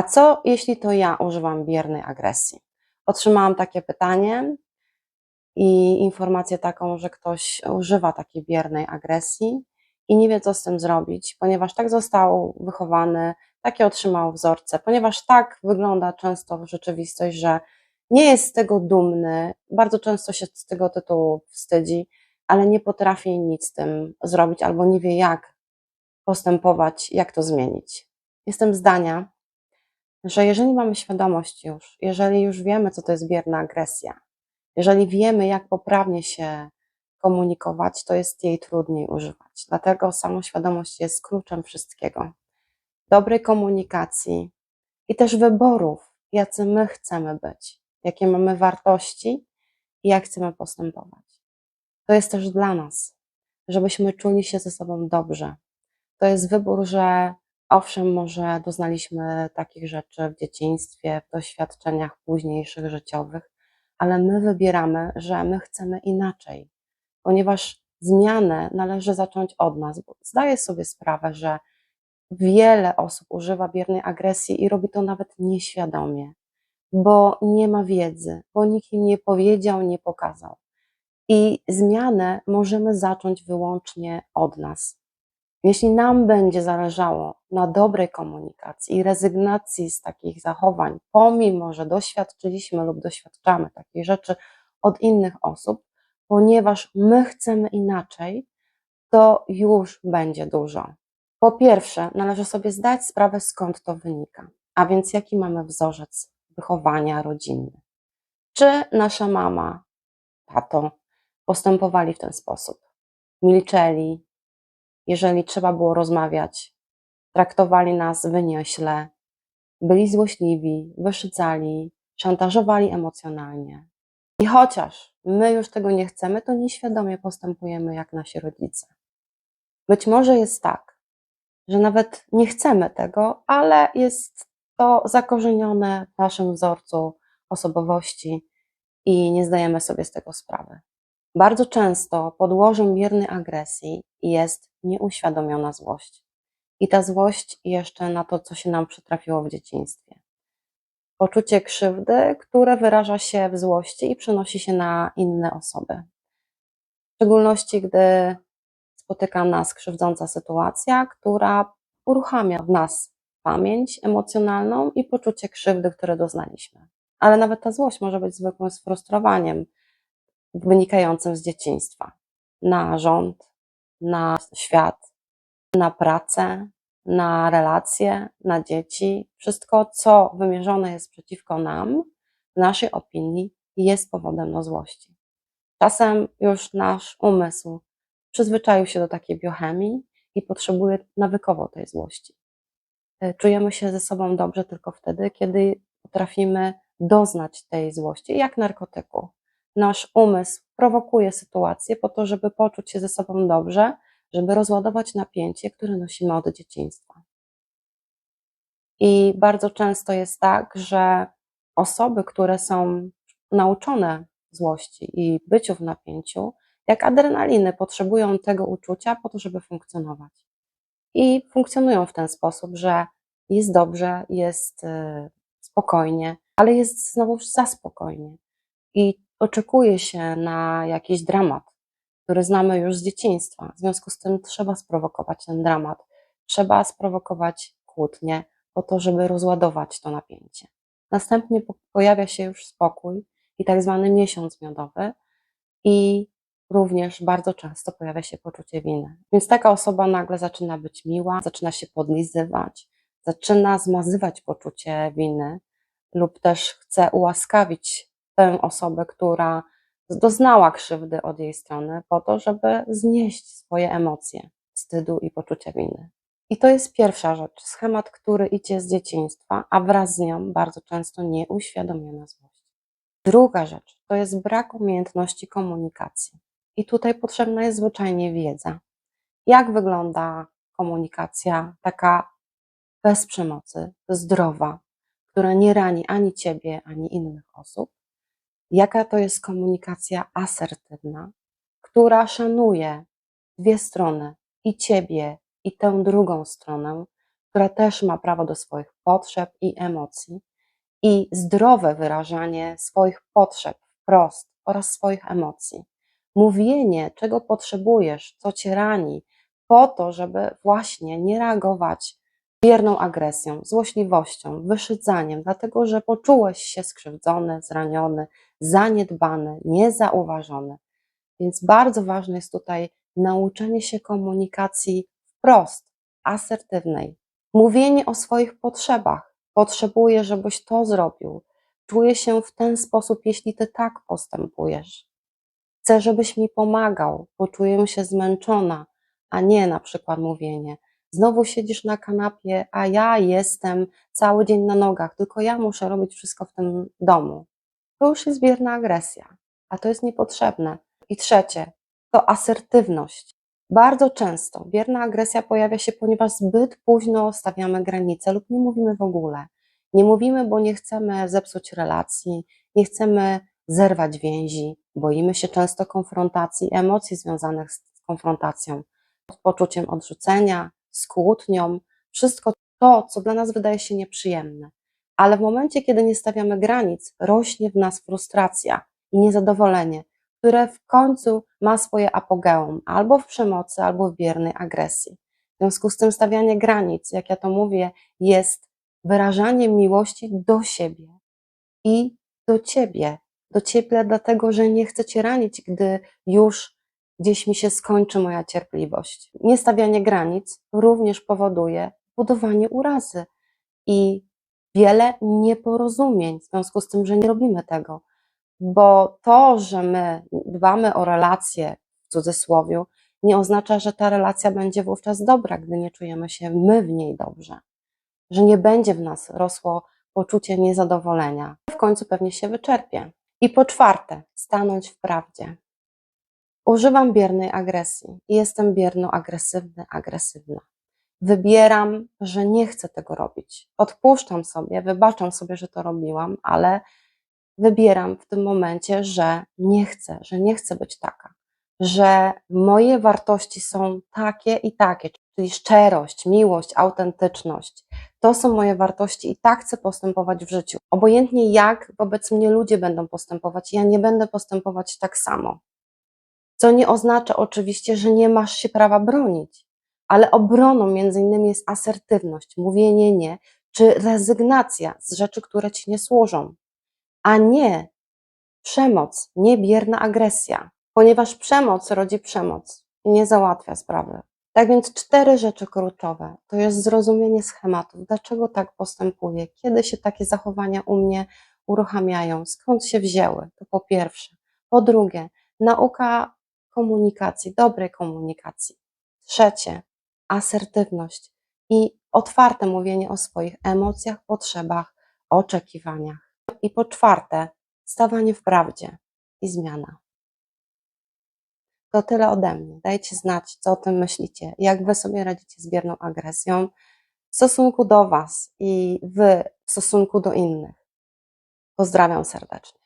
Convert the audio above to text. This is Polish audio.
A co jeśli to ja używam biernej agresji? Otrzymałam takie pytanie i informację taką, że ktoś używa takiej biernej agresji i nie wie, co z tym zrobić, ponieważ tak został wychowany, takie otrzymał wzorce, ponieważ tak wygląda często rzeczywistość, że nie jest z tego dumny, bardzo często się z tego tytułu wstydzi, ale nie potrafi nic z tym zrobić albo nie wie, jak postępować, jak to zmienić. Jestem zdania, że jeżeli mamy świadomość już, jeżeli już wiemy, co to jest bierna agresja, jeżeli wiemy, jak poprawnie się komunikować, to jest jej trudniej używać. Dlatego samoświadomość jest kluczem wszystkiego. Dobrej komunikacji i też wyborów, jacy my chcemy być, jakie mamy wartości i jak chcemy postępować. To jest też dla nas, żebyśmy czuli się ze sobą dobrze. To jest wybór, że owszem, może doznaliśmy takich rzeczy w dzieciństwie, w doświadczeniach późniejszych życiowych, ale my wybieramy, że my chcemy inaczej, ponieważ zmianę należy zacząć od nas. Bo zdaję sobie sprawę, że wiele osób używa biernej agresji i robi to nawet nieświadomie, bo nie ma wiedzy, bo nikt im nie powiedział, nie pokazał. I zmianę możemy zacząć wyłącznie od nas. Jeśli nam będzie zależało na dobrej komunikacji i rezygnacji z takich zachowań, pomimo że doświadczyliśmy lub doświadczamy takich rzeczy od innych osób, ponieważ my chcemy inaczej, to już będzie dużo. Po pierwsze, należy sobie zdać sprawę, skąd to wynika, a więc jaki mamy wzorzec wychowania rodzinny. Czy nasza mama, tato postępowali w ten sposób? Milczeli, jeżeli trzeba było rozmawiać, traktowali nas wyniośle, byli złośliwi, wyszydzali, szantażowali emocjonalnie. I chociaż my już tego nie chcemy, to nieświadomie postępujemy jak nasi rodzice. Być może jest tak, że nawet nie chcemy tego, ale jest to zakorzenione w naszym wzorcu osobowości i nie zdajemy sobie z tego sprawy. Bardzo często podłożem biernej agresji jest nieuświadomiona złość. I ta złość jeszcze na to, co się nam przytrafiło w dzieciństwie. Poczucie krzywdy, które wyraża się w złości i przenosi się na inne osoby. W szczególności, gdy spotyka nas krzywdząca sytuacja, która uruchamia w nas pamięć emocjonalną i poczucie krzywdy, które doznaliśmy. Ale nawet ta złość może być zwykłym sfrustrowaniem wynikającym z dzieciństwa na rząd, na świat, na pracę, na relacje, na dzieci. Wszystko, co wymierzone jest przeciwko nam, w naszej opinii, jest powodem do złości. Czasem już nasz umysł przyzwyczaił się do takiej biochemii i potrzebuje nawykowo tej złości. E, czujemy się ze sobą dobrze tylko wtedy, kiedy potrafimy doznać tej złości, jak narkotyku. Nasz umysł prowokuje sytuację po to, żeby poczuć się ze sobą dobrze, żeby rozładować napięcie, które nosimy od dzieciństwa. I bardzo często jest tak, że osoby, które są nauczone złości i byciu w napięciu, jak adrenaliny, potrzebują tego uczucia po to, żeby funkcjonować. I funkcjonują w ten sposób, że jest dobrze, jest y, spokojnie, ale jest znowu za spokojnie. I oczekuje się na jakiś dramat, który znamy już z dzieciństwa. W związku z tym trzeba sprowokować ten dramat, trzeba sprowokować kłótnię po to, żeby rozładować to napięcie. Następnie pojawia się już spokój i tak zwany miesiąc miodowy i również bardzo często pojawia się poczucie winy. Więc taka osoba nagle zaczyna być miła, zaczyna się podlizywać, zaczyna zmazywać poczucie winy lub też chce ułaskawić tę osobę, która doznała krzywdy od jej strony, po to, żeby znieść swoje emocje wstydu i poczucia winy. I to jest pierwsza rzecz, schemat, który idzie z dzieciństwa, a wraz z nią bardzo często nieuświadomiona złość. Druga rzecz to jest brak umiejętności komunikacji. I tutaj potrzebna jest zwyczajnie wiedza. Jak wygląda komunikacja taka bez przemocy, zdrowa, która nie rani ani ciebie, ani innych osób? Jaka to jest komunikacja asertywna, która szanuje dwie strony, i ciebie, i tę drugą stronę, która też ma prawo do swoich potrzeb i emocji i zdrowe wyrażanie swoich potrzeb wprost oraz swoich emocji. Mówienie, czego potrzebujesz, co cię rani, po to, żeby właśnie nie reagować bierną agresją, złośliwością, wyszydzaniem, dlatego że poczułeś się skrzywdzony, zraniony, zaniedbany, niezauważony. Więc bardzo ważne jest tutaj nauczenie się komunikacji wprost, asertywnej. Mówienie o swoich potrzebach. Potrzebuję, żebyś to zrobił. Czuję się w ten sposób, jeśli ty tak postępujesz. Chcę, żebyś mi pomagał, poczuję się zmęczona, a nie na przykład mówienie. Znowu siedzisz na kanapie, a ja jestem cały dzień na nogach, tylko ja muszę robić wszystko w tym domu. To już jest bierna agresja, a to jest niepotrzebne. I trzecie, to asertywność. Bardzo często bierna agresja pojawia się, ponieważ zbyt późno stawiamy granice lub nie mówimy w ogóle. Nie mówimy, bo nie chcemy zepsuć relacji, nie chcemy zerwać więzi, boimy się często konfrontacji, emocji związanych z konfrontacją, z poczuciem odrzucenia, z kłótnią, wszystko to, co dla nas wydaje się nieprzyjemne. Ale w momencie, kiedy nie stawiamy granic, rośnie w nas frustracja i niezadowolenie, które w końcu ma swoje apogeum albo w przemocy, albo w biernej agresji. W związku z tym stawianie granic, jak ja to mówię, jest wyrażaniem miłości do siebie i do ciebie. Do ciebie, dlatego że nie chcę cię ranić, gdy już gdzieś mi się skończy moja cierpliwość. Niestawianie granic również powoduje budowanie urazy i wiele nieporozumień w związku z tym, że nie robimy tego bo to, że my dbamy o relacje w cudzysłowie, nie oznacza, że ta relacja będzie wówczas dobra, gdy nie czujemy się my w niej dobrze, że nie będzie w nas rosło poczucie niezadowolenia. W końcu pewnie się wyczerpie. I po czwarte, stanąć w prawdzie. Używam biernej agresji i jestem bierno agresywny, agresywna. Wybieram, że nie chcę tego robić. Odpuszczam sobie, wybaczam sobie, że to robiłam, ale wybieram w tym momencie, że nie chcę, że nie chcę być taka, że moje wartości są takie i takie, czyli szczerość, miłość, autentyczność. To są moje wartości i tak chcę postępować w życiu. Obojętnie jak wobec mnie ludzie będą postępować, ja nie będę postępować tak samo. Co nie oznacza oczywiście, że nie masz się prawa bronić, ale obroną między innymi jest asertywność, mówienie nie, czy rezygnacja z rzeczy, które ci nie służą a nie przemoc, nie bierna agresja, ponieważ przemoc rodzi przemoc i nie załatwia sprawy. Tak więc cztery rzeczy kluczowe to jest zrozumienie schematów, dlaczego tak postępuję, kiedy się takie zachowania u mnie uruchamiają, skąd się wzięły, to po pierwsze. Po drugie, nauka komunikacji, dobrej komunikacji. Trzecie, asertywność i otwarte mówienie o swoich emocjach, potrzebach, oczekiwaniach. I po czwarte, stawanie w prawdzie i zmiana. To tyle ode mnie. Dajcie znać, co o tym myślicie, jak wy sobie radzicie z bierną agresją w stosunku do was i wy w stosunku do innych. Pozdrawiam serdecznie.